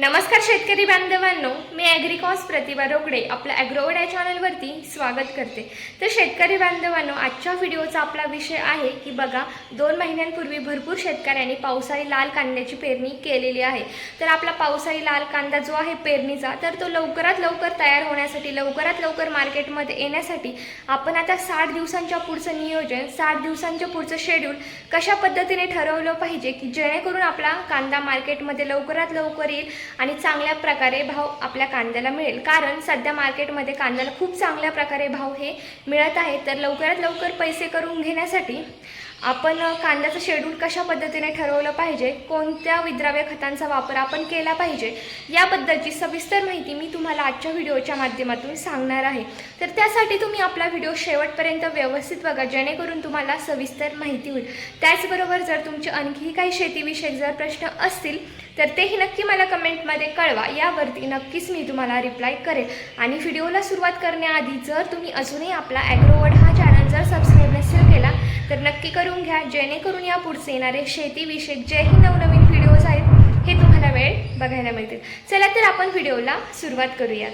नमस्कार शेतकरी बांधवांनो मी ॲग्रिकॉस प्रतिभा रोकडे आपल्या ॲग्रोवड या चॅनलवरती स्वागत करते. तर शेतकरी बांधवांनो आजच्या व्हिडिओचा आपला विषय आहे की बघा दोन महिन्यांपूर्वी भरपूर शेतकऱ्यांनी पावसाळी लाल कांद्याची पेरणी केलेली आहे. तर आपला पावसाळी लाल कांदा जो आहे पेरणीचा तर तो लवकरात लवकर तयार होण्यासाठी लवकरात लवकर मार्केटमध्ये येण्यासाठी आपण आता साठ दिवसांच्या पुढचं नियोजन साठ दिवसांच्या पुढचं शेड्यूल कशा पद्धतीने ठरवलं पाहिजे की जेणेकरून आपला कांदा मार्केटमध्ये लवकरात लवकर येईल आणि चांगल्या प्रकारे भाव आपल्या कांद्याला मिळेल. कारण सध्या मार्केटमध्ये कांद्याला खूप चांगल्या प्रकारे भाव हे मिळत आहे तर लवकरात लवकर पैसे करून घेण्यासाठी आपण कांद्याचं शेड्यूल कशा पद्धतीने ठरवलं पाहिजे? कोणत्या विद्राव्य खतांचा वापर आपण केला पाहिजे? याबद्दलची सविस्तर माहिती मी तुम्हाला आजच्या व्हिडिओच्या माध्यमातून सांगणार आहे. तर त्यासाठी तुम्ही आपला व्हिडिओ शेवटपर्यंत व्यवस्थित बघा जेणेकरून तुम्हाला सविस्तर माहिती होईल. त्याचबरोबर जर तुमचे आणखी काही शेतीविषयक जर प्रश्न असतील तर तेही नक्की मला कमेंटमध्ये कळवा. यावरती नक्कीच मी तुम्हाला रिप्लाय करेल. आणि व्हिडिओला सुरुवात करण्याआधी जर तुम्ही अजूनही आपला ॲग्रोवर्ड हा चॅनल जर सबस्क्राईब तर नक्की करून घ्या जेणेकरून या पुढचे येणारे शेतीविषयक जेही नवनवीन व्हिडिओज आहेत हे तुम्हाला वेळ बघायला मिळतील. चला तर आपण व्हिडिओला सुरुवात करूयात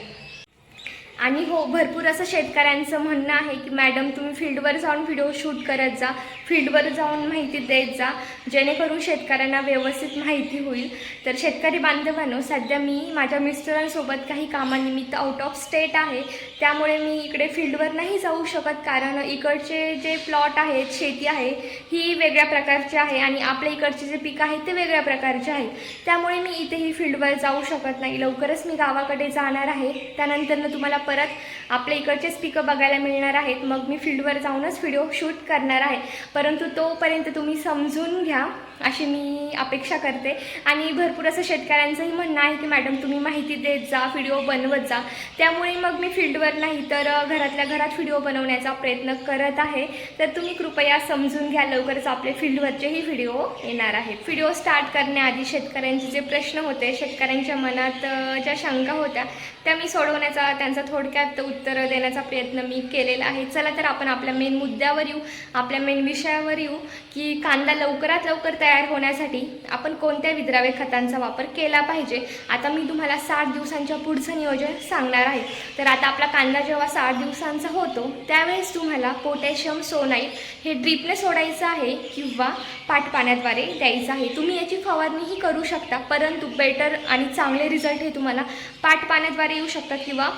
आणि हो भरपूर असं शेतकऱ्यांचं म्हणणं आहे की मॅडम तुम्ही फील्डवर जाऊन व्हिडिओ शूट करत जा. फील्डवर जाऊन माहिती देत जा. जेणेकरून शेतकऱ्यांना व्यवस्थित माहिती होईल. तर शेतकरी बांधवांनो सध्या मी माझ्या मिस्टरांसोबत काही कामानिमित्त आउट ऑफ स्टेट आहे. त्यामुळे मी इकडे फील्डवर नाही जाऊ शकत कारण इकडचे जे प्लॉट आहेत शेती आहे ही वेगळ्या प्रकारची आहे आणि आपल्या इकडचे जे पीक आहेत ते वेगळ्या प्रकारचे आहेत. त्यामुळे मी इथेही फील्डवर जाऊ शकत नाही. लवकरच मी गावाकडे जाणार आहे. त्यानंतरनं तुम्हाला परत आपल्या इकडचेच पिकं बघायला मिळणार आहेत. मग मी फील्डवर जाऊनच व्हिडिओ शूट करणार आहे. परंतु तोपर्यंत तुम्ही समजून घ्या अशी मी अपेक्षा करते. आणि भरपूर असं शेतकऱ्यांचंही म्हणणं आहे की मॅडम तुम्ही माहिती देत जा व्हिडिओ बनवत जा. त्यामुळे मग मी फील्डवर नाही तर घरातल्या घरात व्हिडिओ बनवण्याचा प्रयत्न करत आहे. तर तुम्ही कृपया समजून घ्या लवकरच आपले फील्डवरचेही व्हिडिओ येणार आहेत. व्हिडिओ स्टार्ट करण्याआधी शेतकऱ्यांचे जे प्रश्न होते शेतकऱ्यांच्या मनात ज्या शंका होत्या त्या मी सोडवण्याचा त्यांचा थोडक्यात उत्तरं देण्याचा प्रयत्न मी केलेला आहे. चला तर आपण आपल्या मेन मुद्द्यावर येऊ. आपल्या मेन विषयावर येऊ की कांदा लवकरात लवकर तयार होण्यासाठी आपण कोणत्या विद्राव्य खतांचा वापर केला पाहिजे? आता मी तुम्हाला साठ दिवसांच्या पुढचं नियोजन सांगणार आहे. तर आता आपला कांदा जेव्हा साठ दिवसांचा होतो त्यावेळेस तुम्हाला पोटॅशियम सोनाईट हे ड्रीपने सोडायचं आहे किंवा पाटपाण्याद्वारे द्यायचं आहे. तुम्ही याची फवारणीही करू शकता परंतु बेटर आणि चांगले रिझल्ट हे तुम्हाला पाटपाण्याद्वारे येऊ शकतात किंवा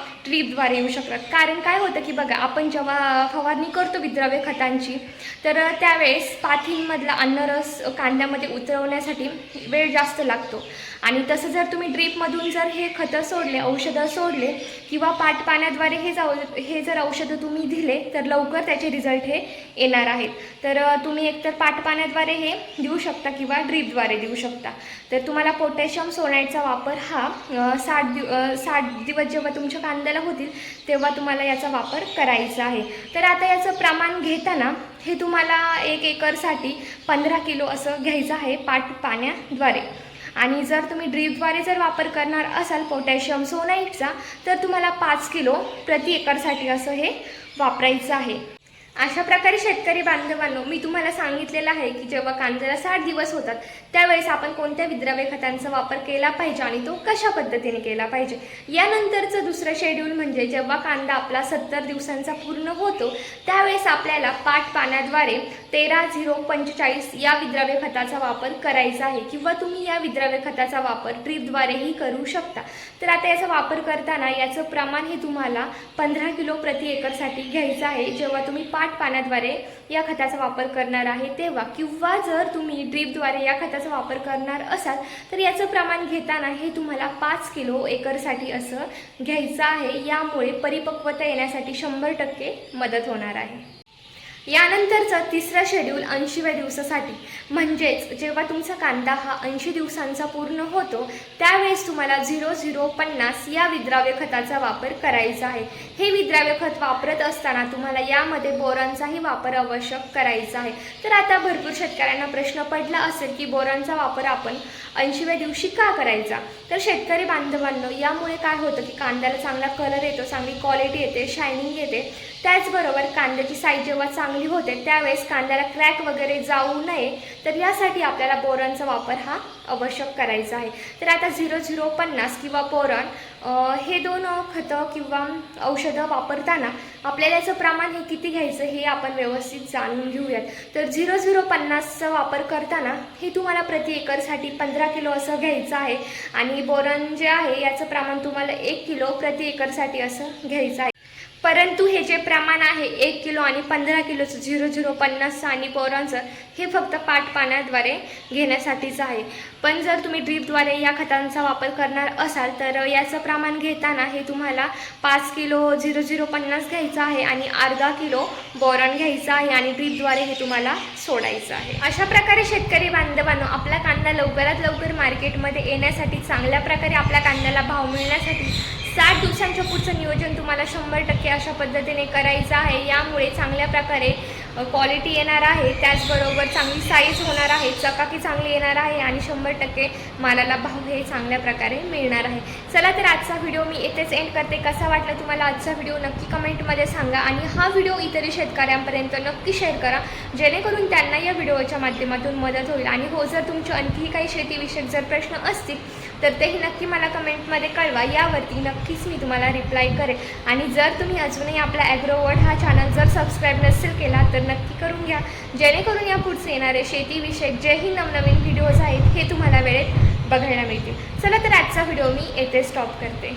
द्वारे येऊ शकतात. कारण काय होतं की बघा आपण जेव्हा फवारणी करतो विद्राव्य खतांची तर त्यावेळेस पाथींमधला अन्नरस कांद्यामध्ये उतरवण्यासाठी वेळ जास्त लागतो. आणि तसं जर तुम्ही ड्रीपमधून जर हे खतं सोडले औषधं सोडले किंवा पाट पाण्याद्वारे हे जाऊ हे जर औषधं तुम्ही दिले तर लवकर त्याचे रिझल्ट हे येणार आहेत. तर तुम्ही एकतर पाट पाण्याद्वारे हे देऊ शकता किंवा ड्रीपद्वारे देऊ शकता. तर तुम्हाला पोटॅशियम सोनाईटचा वापर हा साठ दिव साठ दिवस जेव्हा तुमच्या कांद्याला होतील तेव्हा तुम्हाला याचा वापर करायचा आहे. तर आता याचं प्रमाण घेताना हे तुम्हाला एक एकरसाठी पंधरा किलो असं घ्यायचं आहे पाट पाण्याद्वारे. आणि जर तुम्ही ड्रीपद्वारे जर वापर करणार असाल पोटॅशियम सोनाईटचा तर तुम्हाला पाच किलो प्रति एकरसाठी असं हे वापरायचं आहे. अशा प्रकारे शेतकरी बांधवांनो मी तुम्हाला सांगितलेलं आहे की जेव्हा कांद्याला साठ दिवस होतात त्यावेळेस आपण कोणत्या विद्राव्य खतांचा वापर केला पाहिजे आणि तो कशा पद्धतीने केला पाहिजे? यानंतरचं दुसरं शेड्यूल म्हणजे जेव्हा कांदा आपला सत्तर दिवसांचा पूर्ण होतो त्यावेळेस आपल्याला पाठ पाण्याद्वारे तेरा झिरो पंचेचाळीस या विद्राव्य खताचा वापर करायचा आहे किंवा तुम्ही या विद्राव्य खताचा वापर ड्रीपद्वारेही करू शकता. तर आता याचा वापर करताना याचं प्रमाण हे तुम्हाला पंधरा किलो प्रति एकरसाठी घ्यायचं आहे. जेव्हा तुम्ही पाट पाण्याद्वारे या खताचा वापर करणार आहे तेव्हा किंवा जर तुम्ही ड्रीपद्वारे या खताचा वापर करणार असाल तर याचं प्रमाण घेताना हे तुम्हाला पाच किलो एकरसाठी असं घ्यायचं आहे. यामुळे परिपक्वता येण्यासाठी शंभर टक्के मदत होणार आहे. यानंतरचा तिसरा शेड्यूल ऐंशीव्या दिवसासाठी. म्हणजेच जेव्हा तुमचा कांदा हा ऐंशी दिवसांचा पूर्ण होतो त्यावेळेस तुम्हाला झिरो झिरो पन्नास या विद्राव्य खताचा वापर करायचा आहे. हे विद्राव्य खत वापरत असताना तुम्हाला यामध्ये बोरांचाही वापर आवश्यक करायचा आहे. तर आता भरपूर शेतकऱ्यांना प्रश्न पडला असेल की बोरांचा वापर आपण ऐंशीव्या दिवशी का करायचा? तर शेतकरी बांधवांनो यामुळे काय होतं की कांद्याला चांगला कलर येतो चांगली क्वालिटी येते शायनिंग येते. त्याचबरोबर कांद्याची साईज जेव्हा चांगली चांगली होते. त्यावेळेस कांद्याला क्रॅक वगैरे जाऊ नये. तर यासाठी आपल्याला बोरॉनचा वापर हा आवश्यक करायचा आहे. तर आता झिरो झिरो पन्नास किंवा बोरॉन हे दोन खतं किंवा औषधं वापरताना आपल्याला याचं प्रमाण हे किती घ्यायचं हे आपण व्यवस्थित जाणून घेऊयात. तर झिरो झिरो पन्नासचा वापर करताना हे तुम्हाला प्रति एकरसाठी पंधरा किलो असं घ्यायचं आहे. आणि बोरण जे आहे याचं प्रमाण तुम्हाला एक किलो प्रति एकरसाठी असं घ्यायचं आहे. परंतु हे जे प्रमाण आहे एक किलो आणि पंधरा किलोचं झिरो झिरो पन्नासचं आणि बोरॉनचं हे फक्त पाट पाण्याद्वारे घेण्यासाठीच आहे. पण जर तुम्ही ड्रीपद्वारे या खतांचा वापर करणार असाल तर याचं प्रमाण घेताना हे तुम्हाला पाच किलो झिरो झिरो पन्नास घ्यायचं आहे आणि अर्धा किलो बोरॉन घ्यायचं आहे आणि ड्रीपद्वारे हे तुम्हाला सोडायचं आहे. अशा प्रकारे शेतकरी बांधवांनो आपला कांदा लवकरात लवकर मार्केटमध्ये येण्यासाठी चांगल्या प्रकारे आपल्या कांद्याला भाव मिळण्यासाठी साठ दिवसांच्या पुढचं नियोजन तुम्हाला शंभर टक्के अशा पद्धतीने करायचं आहे. यामुळे चांगल्या प्रकारे क्वालिटी येणार आहे त्याचबरोबर चांगली साईज होणार आहे चकाकी चांगली येणार आहे आणि शंभर टक्के मालाला भाव हे चांगल्या प्रकारे मिळणार आहे. चला तर आजचा व्हिडिओ मी येथेच एंड करते. कसा वाटला तुम्हाला आजचा व्हिडिओ नक्की कमेंटमध्ये सांगा आणि हा व्हिडिओ इतरही शेतकऱ्यांपर्यंत नक्की शेअर करा. जेणेकरून त्यांना या व्हिडिओच्या माध्यमातून मदत होईल. आणि हो जर तुमचे आणखीही काही शेतीविषयक जर प्रश्न असतील तर तेही नक्की मला कमेंटमध्ये कळवा. यावरती नक्कीच मी तुम्हाला रिप्लाय करेल. आणि जर तुम्ही अजूनही आपला ॲग्रोवर्ड हा चॅनल जर सबस्क्राईब नसेल केला तर नक्की करून घ्या. जेणेकरून या पुढचे येणारे शेतीविषयक जेही नवनवीन व्हिडिओज आहेत हे तुम्हाला वेळेत बघायला मिळतील. चला तर आजचा व्हिडिओ मी येथे स्टॉप करते.